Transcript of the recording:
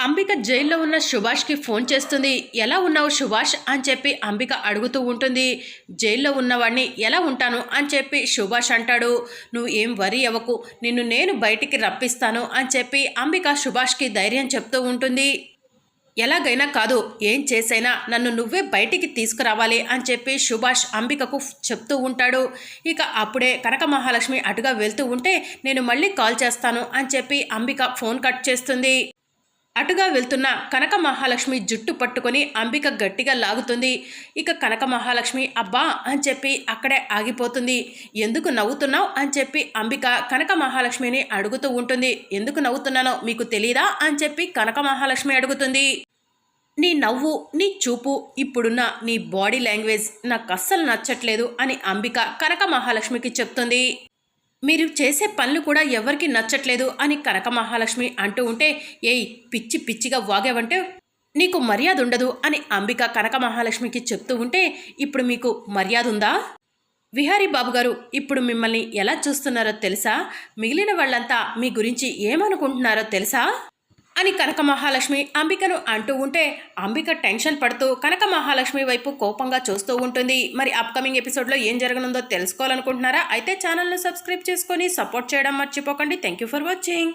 అంబిక జైల్లో ఉన్న సుభాష్కి ఫోన్ చేస్తుంది. ఎలా ఉన్నావు సుభాష్? అని చెప్పి అంబిక అడుగుతూ ఉంటుంది. జైల్లో ఉన్నవాడిని ఎలా ఉంటాను? అని చెప్పి సుభాష్ అంటాడు. నువ్వు ఏం వరి అవ్వకు. నిన్ను నేను బయటికి రప్పిస్తాను. అని చెప్పి అంబిక సుభాష్కి ధైర్యం చెప్తూ ఉంటుంది. ఎలాగైనా కాదు. ఏం చేసైనా నన్ను నువ్వే బయటికి తీసుకురావాలి. అని చెప్పి సుభాష్ అంబికకు చెప్తూ ఉంటాడు. ఇక అప్పుడే కనక మహాలక్ష్మి అటుగా వెళ్తూ ఉంటే నేను మళ్ళీ కాల్ చేస్తాను. అని చెప్పి అంబిక ఫోన్ కట్ చేస్తుంది. అటుగా వెళ్తున్న కనక మహాలక్ష్మి జుట్టు పట్టుకొని అంబిక గట్టిగా లాగుతుంది. ఇక కనక మహాలక్ష్మి అబ్బా అని చెప్పి అక్కడే ఆగిపోతుంది. ఎందుకు నవ్వుతున్నావు? అని చెప్పి అంబిక కనక మహాలక్ష్మిని అడుగుతూ ఉంటుంది. ఎందుకు నవ్వుతున్నానో మీకు తెలీదా? అని చెప్పి కనక మహాలక్ష్మి అడుగుతుంది. నీ నవ్వు నీ చూపు ఇప్పుడున్న నీ బాడీ లాంగ్వేజ్ నాకు అస్సలు నచ్చట్లేదు అని అంబిక కనక మహాలక్ష్మికి చెప్తుంది. మీరు చేసే పనులు కూడా ఎవరికి నచ్చట్లేదు అని కనక మహాలక్ష్మి అంటూ ఉంటే ఏయ్ పిచ్చి పిచ్చిగా వాగావంటే నీకు మర్యాద ఉండదు అని అంబిక కనక మహాలక్ష్మికి చెప్తూ ఉంటే ఇప్పుడు మీకు మర్యాద ఉందా విహారీ బాబు గారు ఇప్పుడు మిమ్మల్ని ఎలా చూస్తున్నారో తెలుసా? మిగిలిన వాళ్ళంతా మీ గురించి ఏమనుకుంటున్నారో తెలుసా? అని కనక మహాలక్ష్మి అంబికను అంటూ ఉంటే అంబిక టెన్షన్ పడుతూ కనక మహాలక్ష్మి వైపు కోపంగా చూస్తూ ఉంటుంది. మరి అప్కమింగ్ ఎపిసోడ్లో ఏం జరగనుందో తెలుసుకోవాలనుకుంటున్నారా? అయితే ఛానల్ను సబ్స్క్రైబ్ చేసుకొని సపోర్ట్ చేయడం మర్చిపోకండి. Thank you for watching